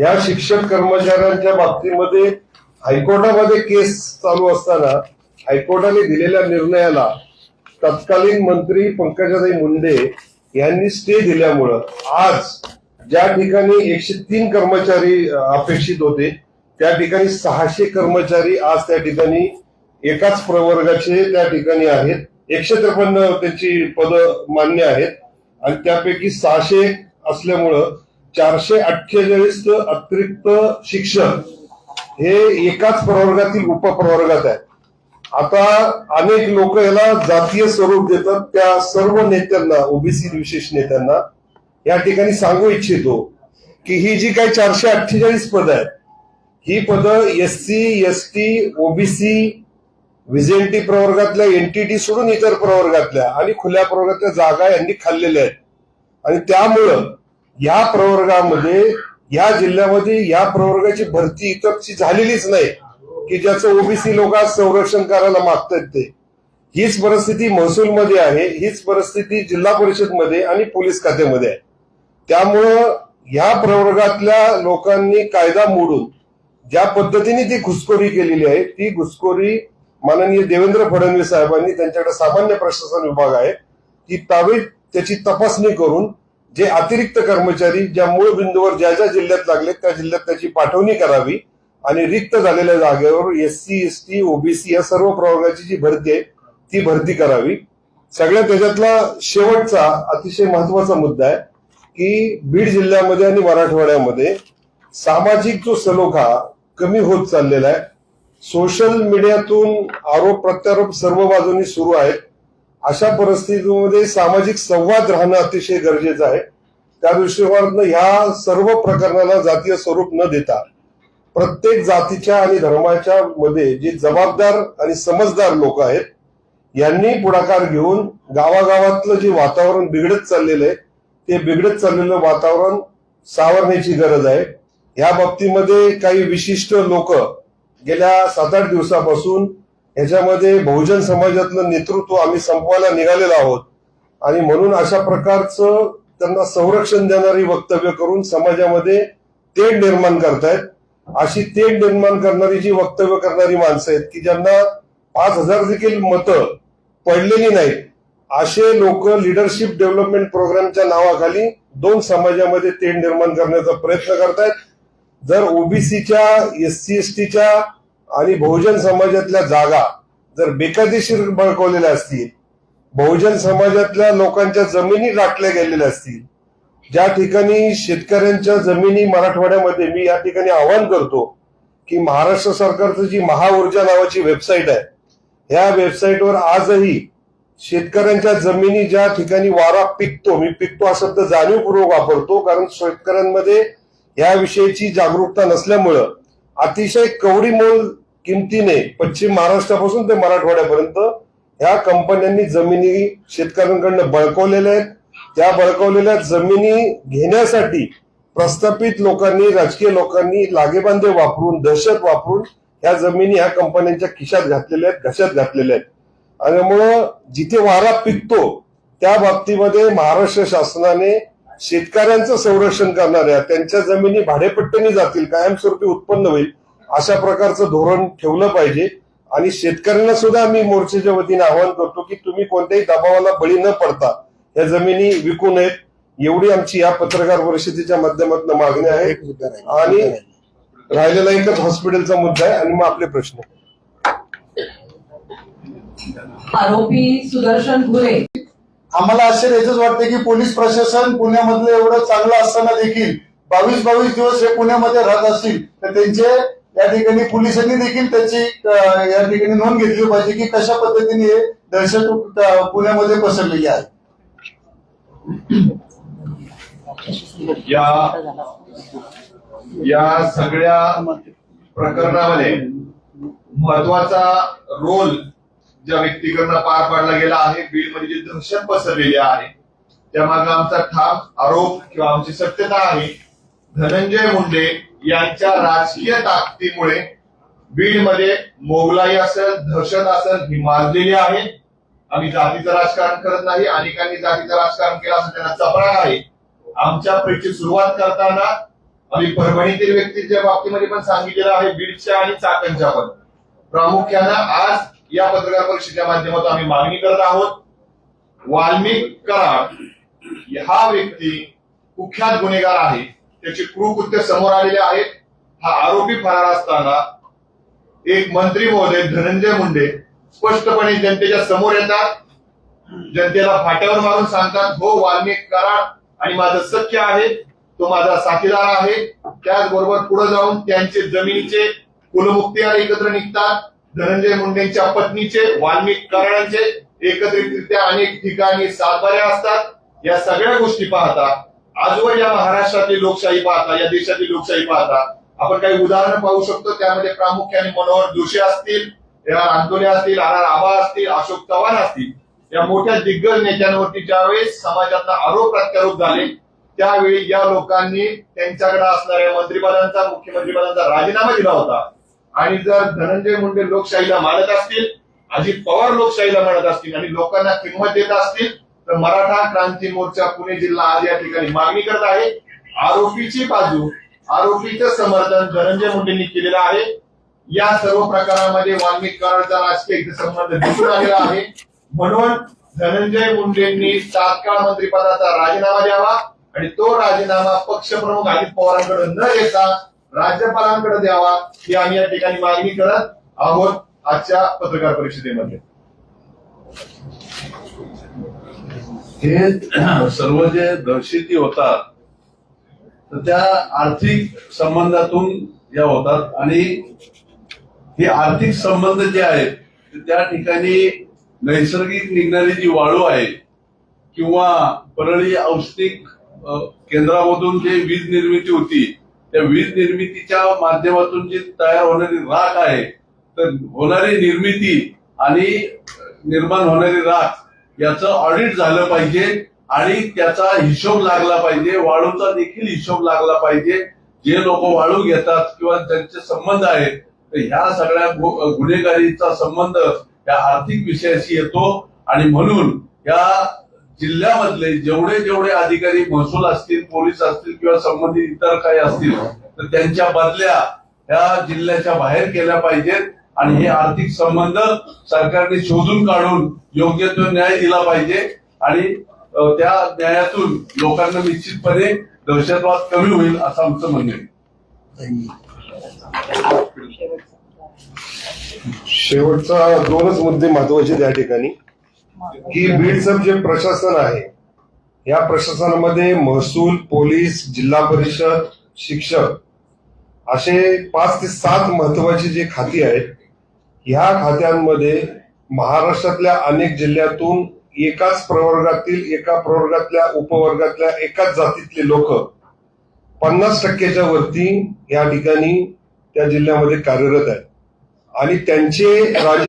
या शिक्षक कर्मचाऱ्यांच्या बाबतीमध्ये हायकोर्टामध्ये केस चालू असताना हायकोर्टाने दिलेल्या निर्णयाला तत्कालीन मंत्री पंकजाताई मुंडे यांनी स्टे दिल्यामुळं आज ज्या ठिकाणी एकशे तीन कर्मचारी अपेक्षित होते त्या ठिकाणी सहाशे कर्मचारी आज त्या ठिकाणी एकाच प्रवर्गाचे त्या ठिकाणी आहेत. एकशे त्रेपन्न त्याची पद मान्य आहेत. आणि त्यापैकी सहाशे असल्यामुळं चारशे अठ्ठेचाळीस अतिरिक्त शिक्षक हे एकाच प्रवर्गातील उपप्रवर्गात आहे. आता अनेक लोक याला जातीय स्वरूप देतात. त्या सर्व नेत्यांना ओबीसी विशेष नेत्यांना या ठिकाणी सांगू इच्छितो की ही जी काही चारशे अठ्ठेचाळीस पद आहेत ही पदं S C S T OBC VJNT प्रवर्गातल्या एनटीटी सोडून इतर प्रवर्गातल्या आणि खुल्या प्रवर्गातल्या जागा यांनी खाल्लेल्या आहेत. आणि त्यामुळं या प्रवर्गामध्ये या जिल्ह्यामध्ये या प्रवर्गाची भरती इतरची झालेलीच नाही की ज्याचं ओबीसी लोक आज संरक्षण करायला मागतात ते. हीच परिस्थिती महसूलमध्ये आहे हीच परिस्थिती जिल्हा परिषदमध्ये आणि पोलीस खात्यामध्ये आहे. त्यामुळं या प्रवर्गातल्या लोकांनी कायदा मोडून ज्या पद्धतीने ती घुसखोरी केलेली आहे ती घुसखोरी माननीय देवेंद्र फडणवीस साहेबांनी त्यांच्याकडे सामान्य प्रशासन विभाग आहे ती ताबडीत त्याची तपासणी करून जे अतिरिक्त कर्मचारी ज्या मूळ बिंदूवर ज्या ज्या जिल्ह्यात लागले त्या जिल्ह्यात त्याची पाठवणी करावी आणि रिक्त झालेल्या जागेवर S C S T OBC या सर्व प्रवर्गाची जी भरती आहे ती भरती करावी. सगळ्यात त्याच्यातला शेवटचा अतिशय महत्त्वाचा मुद्दा आहे की बीड जिल्ह्यामध्ये आणि मराठवाड्यामध्ये सामाजिक जो सलोखा कमी होत चाललेला आहे. सोशल मीडियातून आरोप प्रत्यारोप सर्व बाजूनी सुरू आहेत. अशा परिस्थितीमध्ये सामाजिक संवाद राहणं अतिशय गरजेचं आहे. त्या दृष्टिकोनातून ह्या सर्व प्रकरणाला जातीय स्वरूप न देता प्रत्येक जातीच्या आणि धर्माच्या मध्ये जे जबाबदार आणि समजदार लोक आहेत यांनी पुढाकार घेऊन गावागावातलं जे वातावरण बिघडत चाललेलं आहे ते बिघडत चाललेलं वातावरण सावरण्याची गरज आहे. या बाबतीमध्ये काही विशिष्ट लोक गेल्या सात आठ दिवसापासून ह्याच्यामध्ये बहुजन समाजातलं नेतृत्व आम्ही संपवायला निघालेलो आहोत. आणि म्हणून अशा प्रकारचं त्यांना संरक्षण देणारी वक्तव्य करून समाजामध्ये तेढ निर्माण करतायत. अशी तेढ निर्माण करणारी जी वक्तव्य करणारी माणसं आहेत की ज्यांना पाच हजार देखील मतं पडलेली नाहीत असे लोक लिडरशिप डेव्हलपमेंट प्रोग्रामच्या नावाखाली दोन समाजामध्ये तेढ निर्माण करण्याचा प्रयत्न करतायत. जर ओबीसीच्या एस सी एस टीच्या आणि बहुजन समाजातल्या जागा जर बेकायदेशीर बळकवलेल्या असतील बहुजन समाजातल्या लोकांच्या जमिनी राखल्या गेलेल्या असतील ज्या ठिकाणी शेतकऱ्यांच्या जमिनी मराठवाड्यामध्ये मी या ठिकाणी आवाहन करतो की महाराष्ट्र सरकारचं जी महाऊर्जा नावाची वेबसाईट आहे ह्या वेबसाईटवर आजही शेतकऱ्यांच्या जमिनी ज्या ठिकाणी वारा पिकतो मी पिकतो हा शब्द जाणीवपूर्वक वापरतो कारण शेतकऱ्यांमध्ये याविषयीची जागरूकता नसल्यामुळं अतिशय कवडी मोल किमतीने पश्चिम महाराष्ट्रापासून ते मराठवाड्यापर्यंत ह्या कंपन्यांनी जमिनी शेतकऱ्यांकडनं बळकवलेल्या आहेत. त्या बळकवलेल्या जमिनी घेण्यासाठी प्रस्थापित लोकांनी राजकीय लोकांनी लागेबांधे वापरून दहशत वापरून ह्या जमिनी ह्या कंपन्यांच्या खिशात घातलेल्या आहेत घशात घातलेल्या आहेत. आणि त्यामुळं जिथे वारा पिकतो त्या बाबतीमध्ये महाराष्ट्र शासनाने शेतकऱ्यांचं संरक्षण करणाऱ्या त्यांच्या जमिनी भाडेपट्ट्याने जातील कायमस्वरूपी उत्पन्न होईल अशा प्रकारचं धोरण ठेवलं पाहिजे. आणि शेतकऱ्यांना सुद्धा मी मोर्चाच्या वतीने आवाहन करतो की तुम्ही कोणत्याही दबावाला बळी न पडता या जमिनी विकू नयेत. एवढी आमची या पत्रकार परिषदेच्या माध्यमातून मागणी आहे. आणि राहिलेला एकच हॉस्पिटलचा मुद्दा आहे आणि मग आपले प्रश्न. आरोपी सुदर्शन घुरे. आम्हाला आश्चर्याचंच वाटतं की पोलीस प्रशासन पुण्यामधलं एवढं चांगलं असताना देखील बावीस बावीस दिवस हे पुण्यामध्ये राहत असतील तर त्यांचे या ठिकाणी पोलिसांनी देखील त्याची या ठिकाणी नोंद घेतली पाहिजे की कशा पद्धतीने हे दहशत पुण्यामध्ये पसरलेली आहे. या या सगळ्या प्रकरणामध्ये महत्त्वाचा रोल ज्या व्यक्तीकडनं पार पाडला गेला आहे बीडमध्ये जी दहशत पसरलेली आहे त्यामागे आमचा ठाम आरोप किंवा आमची सत्यता आहे. धनंजय मुंडे यांच्या राजकीय ताकदीमुळे बीडमध्ये मोगलाई असेल दहशत असेल ही माजलेली आहे. आम्ही जातीचं राजकारण करत नाही अनेकांनी जातीचं राजकारण केलं असं त्यांना चपराक आहे. आमच्या प्रेची सुरुवात करताना आम्ही परभणीतील व्यक्तीच्या बाबतीमध्ये पण सांगितलेलं आहे बीडच्या आणि चाकणच्या पण. प्रामुख्यानं आज या पत्रकार परिषदेच्या माध्यमातून आम्ही मागणी करत आहोत. वाल्मिक कराड हा व्यक्ती कुख्यात गुन्हेगार आहे. त्याची कृकृत्य समोर आलेले आहेत. हा आरोपी फरार असताना एक मंत्री महोदय धनंजय मुंडे स्पष्टपणे जनतेच्या समोर येतात. जनतेला फाट्यावर मारून सांगतात हो वाल्मिक कराड आणि माझं सख्य आहे. तो माझा साथीदार आहे. त्याचबरोबर पुढे जाऊन त्यांचे जमिनीचे कुलमुक्तीदार एकत्र निघतात. धनंजय मुंडेंच्या पत्नीचे वाल्मिक कराडांचे एकत्रितरित्या अनेक ठिकाणी सातबाऱ्या असतात. या सगळ्या गोष्टी पाहता आजवर या महाराष्ट्रातली लोकशाही पाहता या देशातली लोकशाही पाहता आपण काही उदाहरणं पाहू शकतो. त्यामध्ये प्रामुख्याने मनोहर जोशी असतील अंतोले असतील आर आर आबा असतील अशोक चव्हाण असतील. या मोठ्या दिग्गज नेत्यांवरती ज्यावेळेस समाजातला आरोप प्रत्यारोप झाले त्यावेळी या लोकांनी त्यांच्याकडे असणाऱ्या मंत्रिपदांचा मुख्यमंत्रीपदांचा राजीनामा दिला होता. आणि जर धनंजय मुंडे लोकशाहीला मानत असतील अजित पवार लोकशाहीला मानत असतील आणि लोकांना किंमत देत असतील तर मराठा क्रांती मोर्चा पुणे जिल्हा आज या ठिकाणी मागणी करत आहे. आरोपीची बाजू आरोपीचं समर्थन धनंजय मुंडेंनी केलेलं आहे. या सर्व प्रकारामध्ये वाल्मिक कराडचा राजकीय संबंध दिसून आलेला आहे. म्हणून धनंजय मुंडेंनी तात्काळ मंत्रिपदाचा राजीनामा द्यावा आणि तो राजीनामा पक्षप्रमुख अजित पवारांकडे न देता राज्यपालांकडे द्यावा ही आम्ही या ठिकाणी मागणी करत आहोत आजच्या पत्रकार परिषदेमध्ये. हे सर्व जे दहशती होतात तर त्या आर्थिक संबंधातून या होतात. आणि हे आर्थिक संबंध जे आहेत त्या ठिकाणी नैसर्गिक निघणारी जी वाळू आहे किंवा परळी औष्णिक केंद्रामधून जे वीज निर्मिती होती त्या वीज निर्मितीच्या माध्यमातून जी तयार होणारी राख आहे तर होणारी निर्मिती आणि निर्माण होणारी राख याचं ऑडिट झालं पाहिजे आणि त्याचा हिशोब लागला पाहिजे वाळूचा देखील हिशोब लागला पाहिजे. जे लोक वाळू घेतात किंवा ज्यांचे संबंध आहेत तर ह्या सगळ्या गु- गुन्हेगारीचा संबंध या आर्थिक विषयाशी येतो. आणि म्हणून या जिल्ह्यामधले जेवढे जेवढे अधिकारी महसूल असतील पोलीस असतील किंवा संबंधित इतर काही असतील तर त्यांच्या बदल्या ह्या जिल्ह्याच्या बाहेर केल्या पाहिजेत आणि हे आर्थिक संबंध सरकारने शोधून काढून योग्य तो न्याय दिला पाहिजे. आणि त्या न्यायातून लोकांना निश्चितपणे दहशतवाद कमी होईल असं आमचं म्हणणं आहे. शेवटचा दोनच मुद्दे महत्त्वाचे त्या ठिकाणी. की बीडचं जे प्रशासन आहे या प्रशासनामध्ये महसूल पोलीस जिल्हा परिषद शिक्षक असे पाच ते सात महत्वाची जे खाती आहेत ह्या खात्यांमध्ये महाराष्ट्रातल्या अनेक जिल्ह्यातून एकाच प्रवर्गातील एका प्रवर्गातल्या उपवर्गातल्या एकाच जातीतले लोक पन्नास टक्क्याच्या वरती या ठिकाणी त्या जिल्ह्यामध्ये कार्यरत आहेत. आणि त्यांचे राज